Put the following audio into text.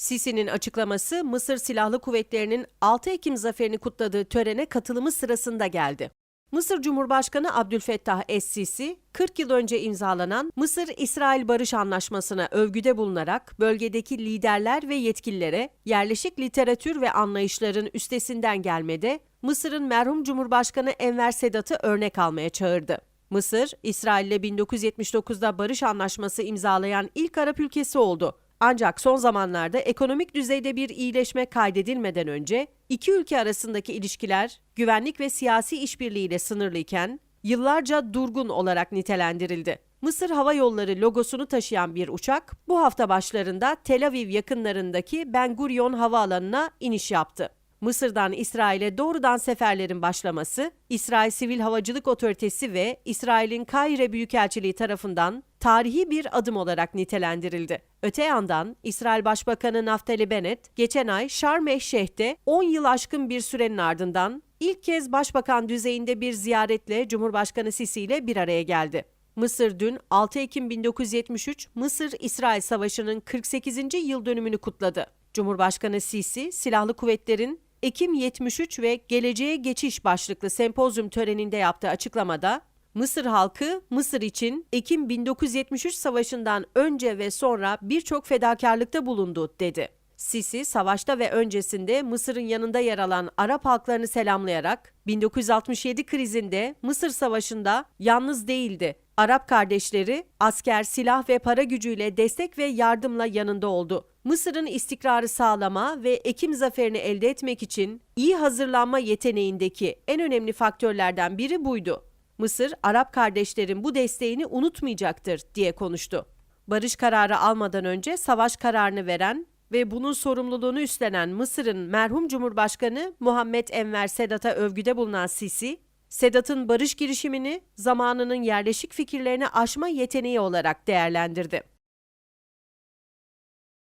Sisi'nin açıklaması Mısır Silahlı Kuvvetleri'nin 6 Ekim zaferini kutladığı törene katılımı sırasında geldi. Mısır Cumhurbaşkanı Abdülfettah Es-Sisi, 40 yıl önce imzalanan Mısır-İsrail Barış Anlaşması'na övgüde bulunarak bölgedeki liderler ve yetkililere yerleşik literatür ve anlayışların üstesinden gelmede Mısır'ın merhum Cumhurbaşkanı Enver Sedat'ı örnek almaya çağırdı. Mısır, İsrail'le 1979'da barış anlaşması imzalayan ilk Arap ülkesi oldu. Ancak son zamanlarda ekonomik düzeyde bir iyileşme kaydedilmeden önce iki ülke arasındaki ilişkiler güvenlik ve siyasi işbirliğiyle sınırlıyken yıllarca durgun olarak nitelendirildi. Mısır Hava Yolları logosunu taşıyan bir uçak bu hafta başlarında Tel Aviv yakınlarındaki Ben Gurion Havaalanı'na iniş yaptı. Mısır'dan İsrail'e doğrudan seferlerin başlaması, İsrail Sivil Havacılık Otoritesi ve İsrail'in Kahire Büyükelçiliği tarafından tarihi bir adım olarak nitelendirildi. Öte yandan İsrail Başbakanı Naftali Bennett geçen ay Şarm el Şeyh'te 10 yıl aşkın bir sürenin ardından ilk kez başbakan düzeyinde bir ziyaretle Cumhurbaşkanı Sisi ile bir araya geldi. Mısır dün 6 Ekim 1973 Mısır-İsrail Savaşı'nın 48. yıl dönümünü kutladı. Cumhurbaşkanı Sisi, silahlı kuvvetlerin Ekim 73 ve Geleceğe Geçiş başlıklı sempozyum töreninde yaptığı açıklamada, Mısır halkı Mısır için Ekim 1973 savaşından önce ve sonra birçok fedakarlıkta bulundu dedi. Sisi savaşta ve öncesinde Mısır'ın yanında yer alan Arap halklarını selamlayarak 1967 krizinde Mısır Savaşı'nda yalnız değildi. Arap kardeşleri asker, silah ve para gücüyle destek ve yardımla yanında oldu. Mısır'ın istikrarı sağlama ve Ekim zaferini elde etmek için iyi hazırlanma yeteneğindeki en önemli faktörlerden biri buydu. Mısır, Arap kardeşlerin bu desteğini unutmayacaktır diye konuştu. Barış kararı almadan önce savaş kararını veren ve bunun sorumluluğunu üstlenen Mısır'ın merhum Cumhurbaşkanı Muhammed Enver Sedat'a övgüde bulunan Sisi, Sedat'ın barış girişimini zamanının yerleşik fikirlerini aşma yeteneği olarak değerlendirdi.